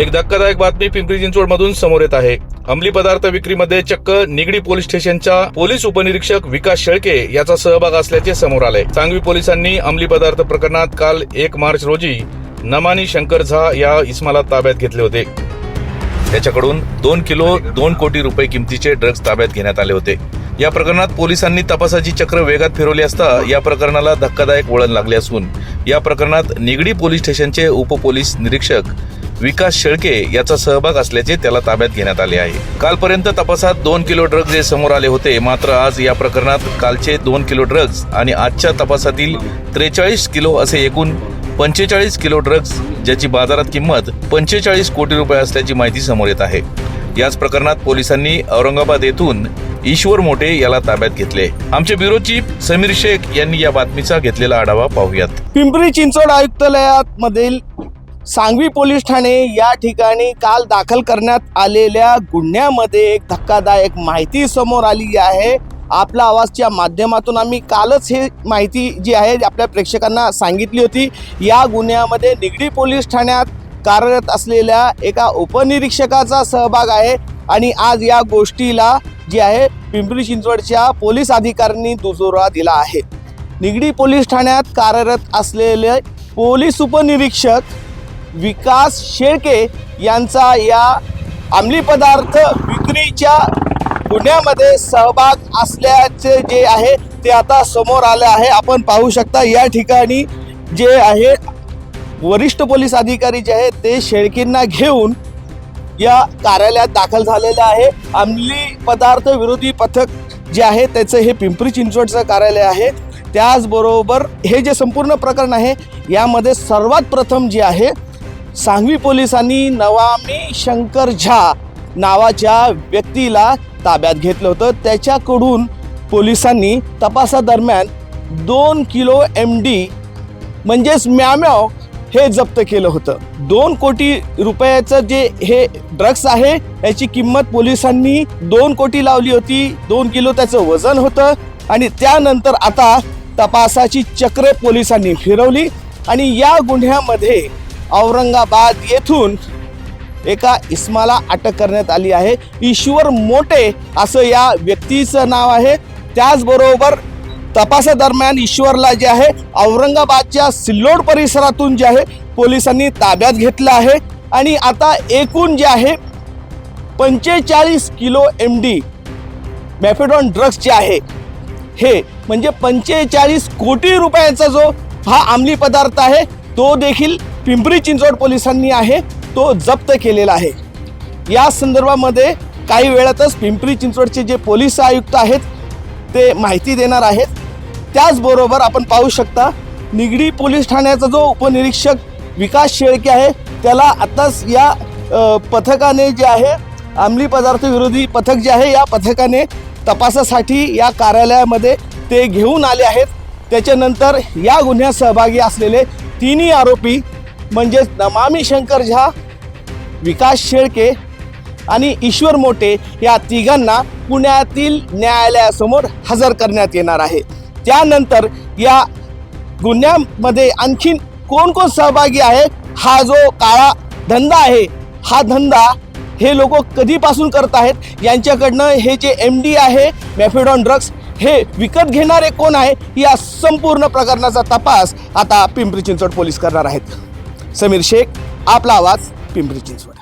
एक धक्कादायक बातमी पिंपरी चिंचवड मधून समोर येत आहे. अंमली पदार्थ विक्रीमध्ये चक्क निगडी पोलीस स्टेशनच्या पोलीस उपनिरीक्षक विकास शेळके याचा सहभाग असल्याचे समोर आले. सांगवी पोलिसांनी अंमली पदार्थ प्रकरणात काल एक मार्च रोजी नमानी शंकर झा या इस्माला ताब्यात घेतले होते. त्याच्याकडून दोन किलो दोन कोटी रुपये किमतीचे ड्रग्ज ताब्यात घेण्यात आले होते. या प्रकरणात पोलिसांनी तपासाची चक्र वेगात फिरवली असता या प्रकरणाला धक्कादायक वळण लागले असून या प्रकरणात निगडी पोलीस स्टेशनचे उपपोलीस निरीक्षक विकास शेळके याचा सहभाग असल्याचे त्याला ताब्यात घेण्यात आले आहे. कालपर्यंत तपासात दोन किलो ड्रग्ज हे समोर आले होते. मात्र आज या प्रकरणात कालचे दोन किलो ड्रग्ज आणि आजच्या तपासातील त्रेचाळीस किलो असे एकूण पंचेचाळीस किलो ड्रग्ज ज्याची बाजारात किंमत पंचेचाळीस कोटी रुपये असल्याची माहिती समोर येत आहे. याच प्रकरणात पोलिसांनी औरंगाबाद येथून ईश्वर मोठे याला ताब्यात घेतले. आमचे ब्युरो चीफ समीर शेख यांनी या बातमीचा घेतलेला आढावा पाहूयात. पिंपरी चिंचवड आयुक्तालयात मधील सांगवी पोलीस ठाणे या ठिकाणी काल दाखल करण्यात आलेल्या गुन्ह्यामध्ये एक धक्कादायक माहिती समोर आली आहे. आपला आवाजच्या माध्यमातून आम्ही कालच हे माहिती जी आहे आपल्या प्रेक्षकांना सांगितली होती या गुन्ह्यामध्ये निगडी पोलीस ठाण्यात कार्यरत असलेल्या एका उपनिरीक्षकाचा सहभाग आहे आणि आज या गोष्टीला जी आहे पिंपरी चिंचवडच्या पोलीस अधिकाऱ्यांनी दुजोरा दिला आहे. निगडी पोलीस ठाण्यात कार्यरत असलेले पोलीस उपनिरीक्षक विकास शेळके यांचा या अंमली पदार्थ विक्रीच्या गुन्ह्यामध्ये सहभाग असल्याचे जे आहे ते आता समोर आले आहे. आपण पाहू शकता या ठिकाणी जे आहे वरिष्ठ पोलीस अधिकारी जे आहेत ते शेळकींना घेऊन या कार्यालयात दाखल झालेलं आहे. अंमली पदार्थ विरोधी पथक जे आहे त्याचं हे पिंपरी चिंचवडचं कार्यालय आहे. त्याचबरोबर हे जे संपूर्ण प्रकरण आहे यामध्ये सर्वात प्रथम जे आहे सांगवी पोलिसांनी नवामी शंकर झा नावाच्या व्यक्तीला ताब्यात घेतलं होतं. त्याच्याकडून पोलिसांनी तपासादरम्यान दोन किलो एम डी म्हणजेच म्याम्याव हे जप्त केलं होतं. दोन कोटी रुपयाचं जे हे ड्रग्स आहे याची किंमत पोलिसांनी दोन कोटी लावली होती. दोन किलो त्याचं वजन होतं आणि त्यानंतर आता तपासाची चक्रे पोलिसांनी फिरवली आणि या गुन्ह्यामध्ये औरंगाबाद येथून एका इस्माला अटक करण्यात आली आहे. ईश्वर मोठे असं या व्यक्तीचं नाव आहे. त्याचबरोबर तपासादरम्यान ईश्वरला जे आहे औरंगाबादच्या सिल्लोड परिसरातून जे आहे पोलिसांनी ताब्यात घेतलं आहे. आणि आता एकूण जे आहे पंचेचाळीस kilo M D mephedrone drugs जे आहे हे म्हणजे पंचेचाळीस कोटी रुपयांचा जो हा अंमली पदार्थ आहे तो देखील पिंपरी चिंचवड पोलिसांनी आहे तो जप्त केलेला आहे. या संदर्भामध्ये काही वेळातच पिंपरी चिंचवडचे जे पोलीस आयुक्त आहेत ते माहिती देणार आहेत. त्याचबरोबर आपण पाहू शकता निगडी पोलीस ठाण्याचा जो उपनिरीक्षक विकास शेळके आहे त्याला आत्ताच या पथकाने जे आहे अंमली पदार्थ विरोधी पथक जे आहे या पथकाने तपासासाठी या कार्यालयामध्ये ते घेऊन आले आहेत. त्याच्यानंतर या गुन्ह्यात सहभागी असलेले तिन्ही आरोपी म्हणजेच नमामी शंकर झा विकास शेळके आणि ईश्वर मोठे या तिघांना पुण्यातील न्यायालयासमोर हजर करण्यात येणार आहे. त्यानंतर या गुन्ह्यामध्ये आणखीन कोण कोण सहभागी आहे? हा जो काळा धंदा आहे हा धंदा हे लोक कधीपासून करत आहेत? यांच्याकडनं हे जे एम डी आहे मॅफेडॉन ड्रग्स हे विकत घेणारे कोण आहे या संपूर्ण प्रकरणाचा तपास आता पिंपरी चिंचवड पोलीस करणार आहेत. समीर शेख आपला आवाज पिंपरी चिंचवड.